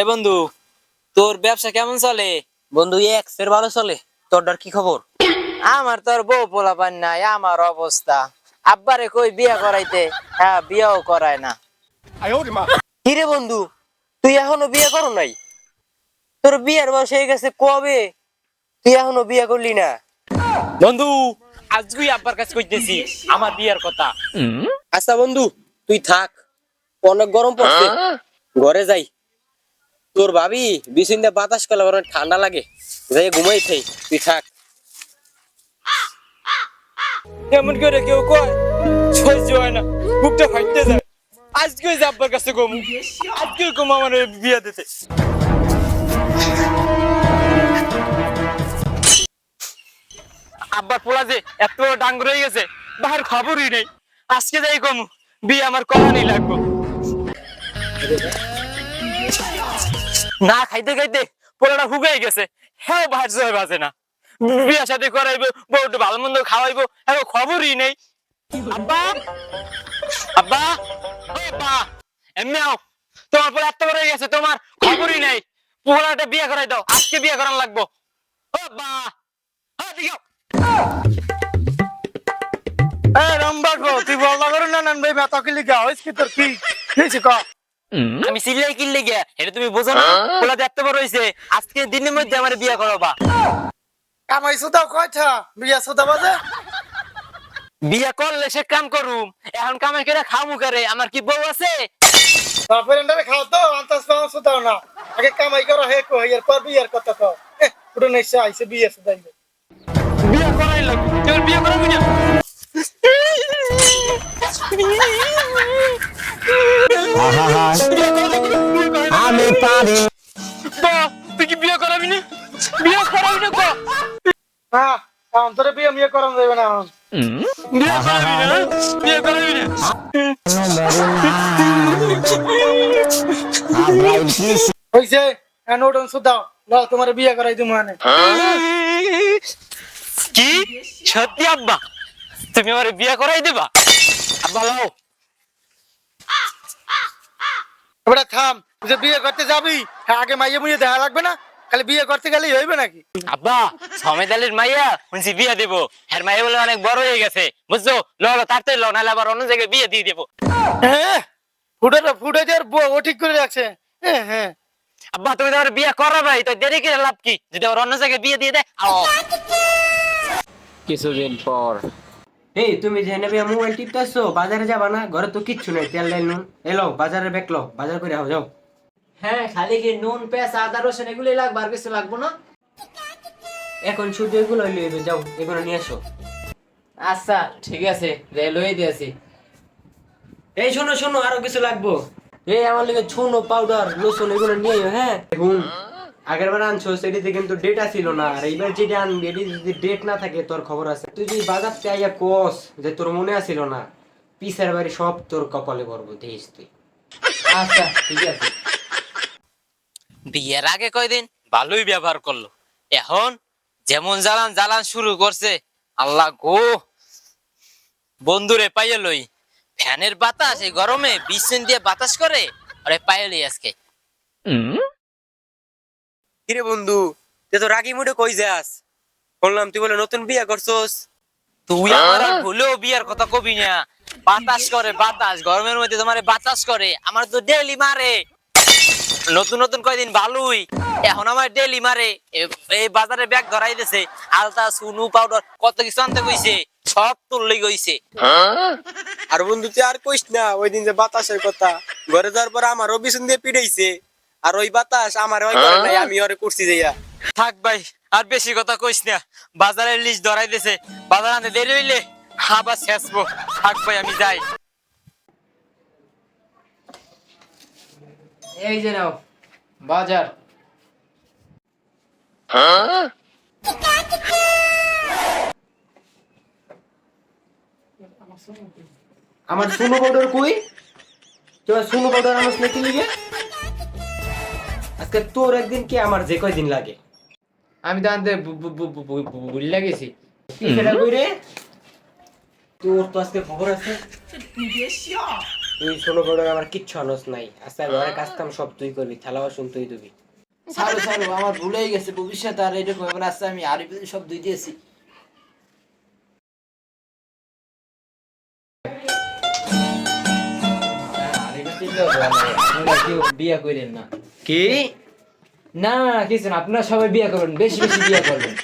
এ বন্ধু তোর ব্যবসা কেমন চলে? বন্ধু এক্সের ভালো চলে। তোরটার কি খবর? আমার তোর বউ পোলাপান নাই আমার অবস্থা। আব্বারে কই বিয়া করাইতে? হ্যাঁ বিয়াও করায় না। কিরে বন্ধু তুই এখনও বিয়ে করো নাই? তোর বিয়ের বয়স হয়ে গেছে কবে? তুই এখনও বিয়ে করলি না? বন্ধু আজকেই আব্বার কাছে কইতেছি আমার বিয়ার কথা। আচ্ছা বন্ধু তুই থাক। অনেক গরম পড়ছে। ঘরে যাই। তোর ভাবি বিছিন্দা বাতাস করলে অনেক ঠান্ডা লাগে। যাই ঘুমাই থাই, তুই থাক। এমন করে কেউ কয় সহ্য হয় না, বুকটা ফাইটতে যায়। আজকে যে আব্বার কাছে কম আজকে কম আমার বিয়া দিতে। আব্বার পোলা যে এত বড় ডাঙ্গর হয়ে গেছে, বাহার খবরই নেই। আজকে যাই কম বিয়ে আমার করানি লাগবো। না খাইতে খাইতে পোলাটা হুগাই গেছে। হ্যাঁ জয় বাজে না। বিয়া সাথে করাইবো, বউটা ভালো মন্দ খাওয়াইবো হ্যাঁ খবরই নেই। আব্বা! আব্বা! এমনি তোমার পরে এত বড় গেছে, তোমার খবরই নেই। পোলাটা বিয়ে করাই দাও, আজকে বিয়ে করান লাগবো। হ্যাঁ এ তুই বলবা করো না নান ভাই মাথা কিলি হইছ কি তোর কি? ক? আমি সিলাই কিনলে গিয়া এটা তুমি বোঝো না পোলাটা এত বড় হয়েছে আজকে দিনের মধ্যে আমার বিয়ে করাবা। কামাই সুদাও কয়টা? বিয়া সুদা বাজে? বিয়ে করলে সে কাম করুম এখন কামাই করে খামু করে আমার কি বউ আছে? তারপরে এন্ডারে খাও তো আন্তাস পাও সুদাও না। আগে কামাই করো হে কো এর পর বিয়ার কথা কও। এ পুরো নেছে আইছে বিয়া সুদাইবে বিয়ে করাই লাগবে তোর বিয়ে করাবি না আমি পারি। তো তুই কি বিয়ে করাবি না? বিয়ে করাবি না কো? হ্যাঁ কারণ তোরে বিয়া মিয়া করান যাবে না এখন। বিয়ে করাবি না? বিয়ে করাবি না? হইছে এন ওডন সুদাও লাও তোমার বিয়া করাই দিমু আনে কি? সত্যি আব্বা? তুমি আমার বিয়ে করাই দেবা? আব্বা লাও। এবারে থাম যে বিয়ে করতে যাবি হ্যাঁ আগে মাইয়ে মুইয়ে দেখা লাগবে না? খালি বিয়ে করতে গেলেই হইবে নাকি? আব্বা সমেত আলীর মাইয়া শুনছি বিয়ে দেবো। হ্যাঁ মাইয়া বলে অনেক বড় হয়ে গেছে। বুঝছ? ল নাহলে আবার অন্য জায়গায় বিয়ে দিয়ে দেবো। হ্যাঁ ফুটে ফুটে ও ঠিক করে রাখছে। হ্যাঁ হ্যাঁ আব্বা তুমি তো আমার বিয়ে করা ভাই তো দেরি করে লাভ কি? যদি আবার অন্য জায়গায় বিয়ে দিয়ে দেয় কিছুদিন পর এই তুমি যে নেবে মোবাইল টিপতেছো বাজারে যাবা না ঘরে তো কিচ্ছু নেই তেল ডাল নুন। এলো বাজারে বেকলো বাজার করে যাও। হ্যাঁ খালি কি নুন পেঁয়াজ আদা রসুন এগুলোই লাগবে আর কিছু লাগবো না? এখন শুধু এগুলো লইবে যাও এগুলো নিয়ে এসো আচ্ছা ঠিক আছে রেলওয়ে দিয়েছি। এই শোনো শোনো আরও কিছু লাগবো। এই আমার লিগে ছুনো পাউডার লোশন এগুলো নিয়ে হ্যাঁ। হুম। আগের বার আনছো সেটিতে কিন্তু ডেট ছিল না। আর এইবার যেটা আনবি এটি যদি ডেট না থাকে তোর খবর আছে। তুই যদি বাজার আইয়া কোস যে তোর মনে আছিল না পিসের বাড়ি সব তোর কপালে পড়ব দেখিস তুই। আচ্ছা ঠিক আছে। বিয়ের আগে কয়দিন? ভালোই ব্যবহার করল। এখন যেমন জ্বালান জ্বালান শুরু করছে। আল্লাহ গো! বন্ধুরে পাইয়ে লই। ফ্যানের বাতাস এই গরমে বিছন দিয়ে বাতাস করে? আরে পাইয়ে লই আজকে। কিরে বন্ধু তুই তো রাগি মুডে কই যাস? বললাম তুই বলে নতুন বিয়ে করছস? তুই আমার আর ভুলেও বিয়ার কথা কবি না। বাতাস করে বাতাস। গরমের মধ্যে তোমার বাতাস করে আমার তো ডেলি মারে। নতুন নতুন কয়দিন ভালোই এখন আমার ডেলি মারে। এই বাজারে ব্যাগ ধরাই দিছে। আলতা সুনু পাউডার কত কিছু আনতে কইছে। সব তুললে গইছে। আর বন্ধু তুই আর কইস না ওই দিন যে বাতাসের কথা। ঘরে যাওয়ার পর আমার বিছুন দিয়ে পিড়াইছে আর ওই বাতাস আমার ওই করে নাই আমি ওরে করছি যাইয়া থাক ভাই আর বেশি কথা কইস না। বাজারের লিস্ট ধরাই দিছে। বাজার আনতে দেরি হইলে আবার শেষবো থাক ভাই আমি যাই। এই যে নাও বাজার। আমার সুনো পাউডার কই? তোমার সুনো পাউডার আমার নাকি লিগে? আজকে তোর একদিন কি আমার যে কয়দিন লাগে আমি তো আনতে ভুলে গেছি সেটা কই রে তোর তো আজকে খবর আছে তুই শোনো পাউডার আমার কিচ্ছু আনস নাই আচ্ছা কাজ কাম সব তুই করবি থালা বাসন তুই দিবি সারো সারো আমার ভুল হয়ে গেছে ভবিষ্যতে আর এরকম এবার আসছে আমি আরও সব দুই দিয়েছি বিয়া করেন না কি? না কিছু না আপনারা সবাই বিয়ে করবেন বেশি বেশি বিয়ে করবেন।